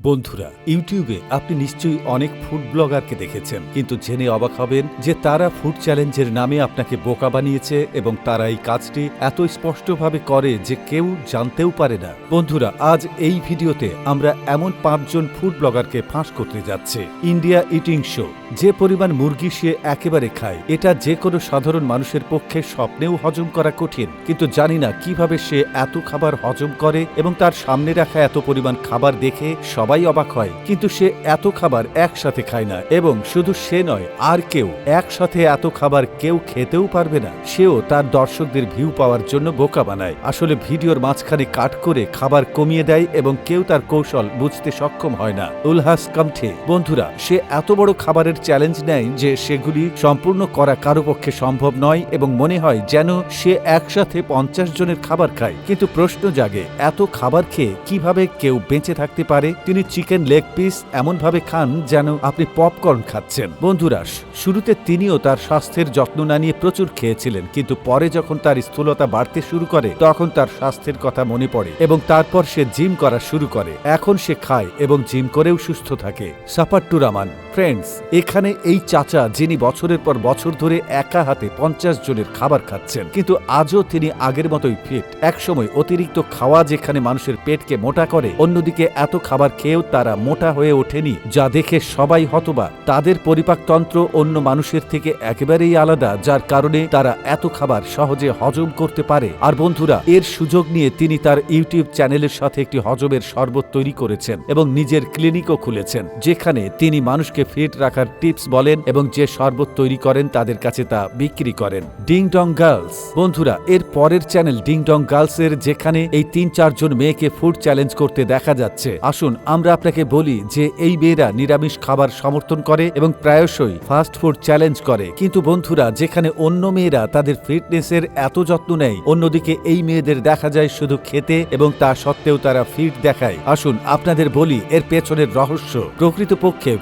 বন্ধুরা, ইউটিউবে আপনি নিশ্চয়ই অনেক ফুড ব্লগারকে দেখেছেন, কিন্তু জেনে অবাক হবেন যে তারা ফুড চ্যালেঞ্জের নামে আপনাকে বোকা বানিয়েছে এবং তারা এই কাজটি এত স্পষ্টভাবে করে যে কেউ জানতেও পারে না। বন্ধুরা, আজ এই ভিডিওতে আমরা এমন পাঁচজন ফুড ব্লগারকে ফাঁস করতে যাচ্ছে। ইন্ডিয়া ইটিং শো যে পরিমাণ মুরগি সে একেবারে খায়, এটা যে কোনো সাধারণ মানুষের পক্ষে স্বপ্নেও হজম করা কঠিন, কিন্তু জানি না কীভাবে সে এত খাবার হজম করে এবং তার সামনে রাখা এত পরিমাণ খাবার দেখে সবাই অবাক হয়, কিন্তু সে এত খাবার একসাথে খায় না এবং শুধু সে নয়, আর কেউ একসাথে এত খাবার কেউ খেতেও পারবে না। সেও তার দর্শকদের ভিউ পাওয়ার জন্য বোকা বানায়। আসলে ভিডিওর মাঝখানে কাট করে খাবার কমিয়ে দেয় এবং কেউ তার কৌশল বুঝতে সক্ষম হয় না। উলহাস কামঠে, বন্ধুরা, সে এত বড় খাবারের চ্যালেঞ্জ নেয় যে সেগুলি সম্পূর্ণ করা কারও পক্ষে সম্ভব নয় এবং মনে হয় যেন সে একসাথে পঞ্চাশ জনের খাবার খায়। কিন্তু প্রশ্ন জাগে, এত খাবার খেয়ে কীভাবে কেউ বেঁচে থাকতে পারে? তিনি চিকেন লেগ পিস এমনভাবে খান যেন আপনি পপকর্ন খাচ্ছেন। বন্ধুরা, শুরুতে তিনিও তার স্বাস্থ্যের যত্ন না নিয়ে প্রচুর খেয়েছিলেন, কিন্তু পরে যখন তার স্থূলতা বাড়তে শুরু করে, তখন তার স্বাস্থ্যের কথা মনে পড়ে এবং তারপর সে জিম করা শুরু করে। এখন সে খায় এবং জিম করেও সুস্থ থাকে। সাপাট্টু রামান। ফ্রেন্ডস এখানে এই চাচা যিনি বছরের পর বছর ধরে একা হাতে পঞ্চাশ জনের খাবার খাচ্ছেন, কিন্তু আজও তিনি আগের মতোই ফিট একসময় অতিরিক্ত খাওয়া যেখানে মানুষের পেটকে মোটা করে, অন্যদিকে এত খাবার খেয়েও তারা মোটা হয়ে ওঠেনি, যা দেখে সবাই হতবা। তাদের পরিপাকতন্ত্র অন্য মানুষের থেকে একেবারেই আলাদা, যার কারণে তারা এত খাবার সহজে হজম করতে পারে। আর বন্ধুরা, এর সুযোগ নিয়ে তিনি তার ইউটিউব চ্যানেলের সাথে একটি হজমের শরবত তৈরি করেছেন এবং নিজের ক্লিনিকও খুলেছেন, যেখানে তিনি মানুষকে ফিট রাখার টিপস বলেন এবং যে শরবত তৈরি করেন তাদের কাছে তা বিক্রি করেন। Ding dong girls. বন্ধুরা, এর পরের চ্যানেল ডিং ডং গার্লস এর যেখানে এই তিন চারজন মেয়েকে ফুড চ্যালেঞ্জ করতে দেখা যাচ্ছে। আসুন, আমরা আপনাকে বলি যে এই মেয়েরা নিরামিষ খাবার সমর্থন করে এবং প্রায়শই ফাস্ট ফুড চ্যালেঞ্জ করে। কিন্তু বন্ধুরা, যেখানে অন্য মেয়েরা তাদের ফিটনেসের এত যত্ন নেয়, অন্যদিকে এই মেয়েদের দেখা যায় শুধু খেতে এবং তা সত্ত্বেও তারা ফিট দেখায়। আসুন, আপনাদের বলি এর পেছনের রহস্য। প্রকৃতপক্ষে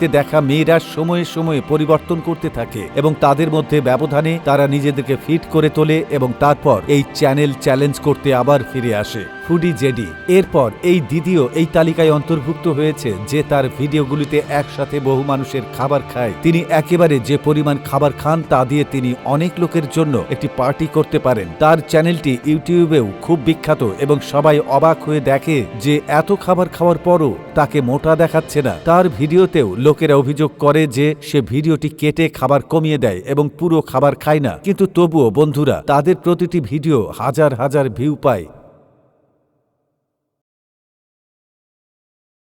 ভিডিওগুলিতে দেখা মেয়েরা সময়ে সময়ে পরিবর্তন করতে থাকে এবং তাদের মধ্যে ব্যবধানে তারা নিজেদেরকে ফিট করে তোলে এবং তারপর এই চ্যানেল চ্যালেঞ্জ করতে আবার ফিরে আসে। Foodie JD. এরপর এই দিদিও এই তালিকায় অন্তর্ভুক্ত হয়েছে যে তার ভিডিওগুলিতে একসাথে বহু মানুষের খাবার খায়। তিনি একেবারে যে পরিমাণ খাবার খান তা দিয়ে তিনি অনেক লোকের জন্য একটি পার্টি করতে পারেন। তার চ্যানেলটি ইউটিউবেও খুব বিখ্যাত এবং সবাই অবাক হয়ে দেখে যে এত খাবার খাওয়ার পরও তাকে মোটা দেখাচ্ছে না। তার ভিডিওতেও লোকেরা অভিযোগ করে যে সে ভিডিওটি কেটে খাবার কমিয়ে দেয় এবং পুরো খাবার খায় না। কিন্তু তবুও বন্ধুরা, তাদের প্রতিটি ভিডিও হাজার হাজার ভিউ পায়।